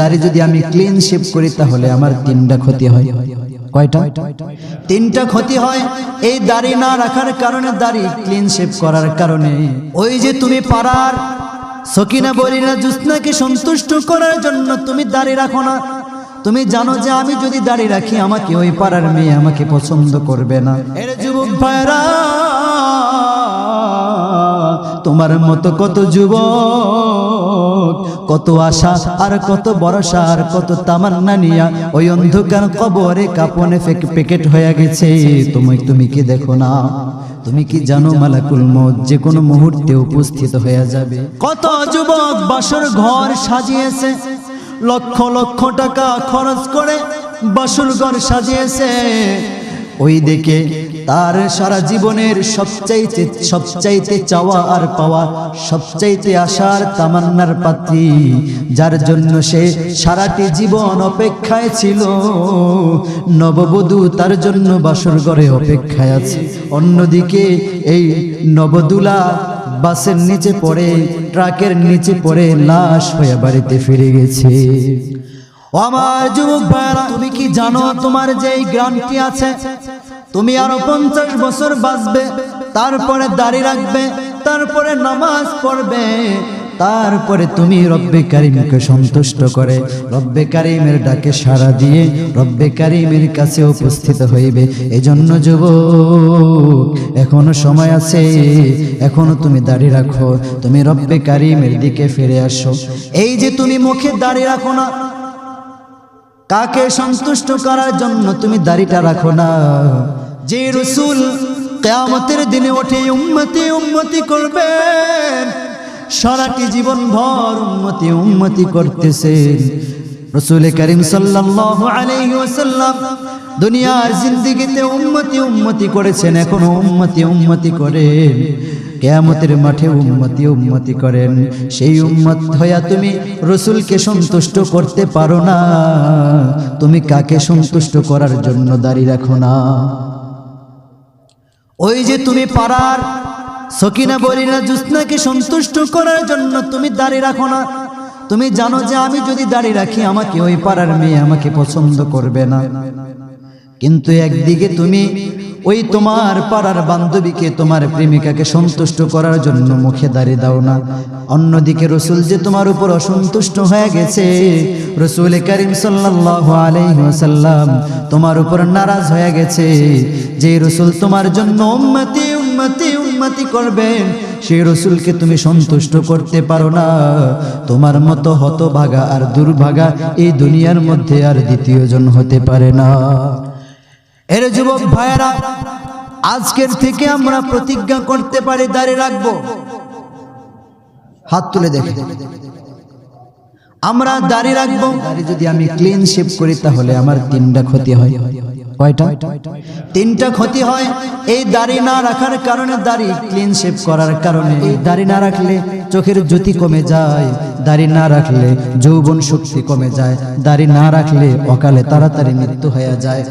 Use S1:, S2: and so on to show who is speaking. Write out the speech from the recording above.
S1: দাড়ি যদি আমি ক্লিন শেপ করি তাহলে আমার তিনটা ক্ষতি হয়। কয়টা? তিনটা ক্ষতি হয় এই দাড়ি না রাখার কারণে দাড়ি ক্লিন শেপ করার কারণে। ওই যে তুমি পাড়ার সকিনা বলিনা জুসনাকে সন্তুষ্ট করার জন্য তুমি দাড়ি রাখো না। তুমি জানো যে আমি যদি দাড়ি রাখি, আমাকে ওই পাড়ার মেয়ে আমাকে পছন্দ করবে না। এর যুবক ভাইরা তোমার মতো কত যুবক, কত আশা আর কত ভরসা আর কত তামান্না নিয়া ওই অন্ধকার কবরে কাপনে প্যাকেট হয়ে গেছে। তুমি তুমি কি দেখো না? তুমি কি জানো মালাকুল মত যে কোনো মুহূর্তে উপস্থিত হয়ে যাবে? কত যুবক বাসর ঘর সাজিয়েছে, লক্ষ লক্ষ টাকা খরচ করে বাসর ঘর সাজিয়েছে। ওই দেখে তার সারা জীবনের সবচাইতে সবচাইতে চাওয়া আর পাওয়া, সবচাইতে আশার তামান্নার পাত্রী। যার জন্য সে সারাটি জীবন অপেক্ষায় ছিল। নববধূ তার জন্য বাসর ঘরে অপেক্ষায় আছে। অন্যদিকে এই নবদুলা বাসের নিচে পড়ে, ট্রাকের নিচে পড়ে লাশ হয়ে বাড়িতে ফিরে গেছে। আমার যুবক ভাইরা তুমি কি জানো তোমার যে গ্রামটি আছে? তুমি আরও পঞ্চাশ বছর বাঁচবে, তারপরে দাড়ি রাখবে, তারপরে নামাজ পড়বে, তারপরে তুমি রব্বে কারিমকে সন্তুষ্ট করে, রব্বে কারিমের ডাকে সাড়া দিয়ে, রব্বে কারিমের কাছে উপস্থিত হইবে। এজন্য যুবক, এখনও সময় আছে, এখনও তুমি দাঁড়িয়ে রাখো, তুমি রব্বে কারিমের দিকে ফিরে আসো। এই যে তুমি মুখে দাঁড়িয়ে রাখো না কাকে সন্তুষ্ট করার জন্য তুমি দাড়িটা রাখো না? যে রসুল কেয়ামতের দিনে ওঠে উন্মতি উন্মতি করবেন। সারাটি জীবন ভর উন্মতি উন্মতি করতেছে রসুল করিম ওয়াসাল্লাম দুনিয়ার জিন্দিগিতে উন্মতি উন্মতি করেছেন, এখনও উন্মতি উন্মতি করেন। কেয়ামতের মাঠে উন্মতি উন্মতি করেন। সেই উম্মত হইয়া তুমি রসুলকে সন্তুষ্ট করতে পারো না। তুমি কাকে সন্তুষ্ট করার জন্য দাঁড়িয়ে রাখো না। ওই যে তুমি পাড়ার সকিনা বলিনা জুসনাকে সন্তুষ্ট করার জন্য তুমি দাঁড়িয়ে রাখো না। তুমি জানো যে আমি যদি দাঁড়িয়ে রাখি, আমাকে ওই পাড়ার মেয়ে আমাকে পছন্দ করবে না। কিন্তু একদিকে তুমি ওই তোমার পাড়ার বান্ধবীকে তোমার প্রেমিকাকে সন্তুষ্ট করার জন্য মুখে দাঁড়িয়ে দাও না। অন্যদিকে রসুল যে তোমার উপর অসন্তুষ্ট হয়ে গেছে, রসুল করিম ওয়াসাল্লাম তোমার উপর নারাজ হয়ে গেছে। যে রসুল তোমার জন্য উম্মতি উম্মতি উম্মতি করবেন সেই রসুলকে তুমি সন্তুষ্ট করতে পারো না। তোমার মতো হতভাগা আর দুর্ভাগা এই দুনিয়ার মধ্যে আর দ্বিতীয় জন হতে পারে না। এর যুবক ভাইয়েরা, আজকের থেকে আমরা প্রতিজ্ঞা করতে পারি, দাঁড়িয়ে রাখব। হাত তুলে দেখে। আমরা দাড়ি রাখব। যদি আমি ক্লিন শেপ করি, তাহলে আমার তিনটা ক্ষতি হয়। তিনটা ক্ষতি হয় এই দাড়ি না রাখার কারণে, দাড়ি ক্লিন শেপ করার কারণে। এই দাড়ি না রাখলে চোখের জ্যোতি কমে যায়, দাড়ি না রাখলে যৌবন শক্তি কমে যায়, দাড়ি না রাখলে অকালে তাড়াতাড়ি মৃত্যু হয়ে যায়।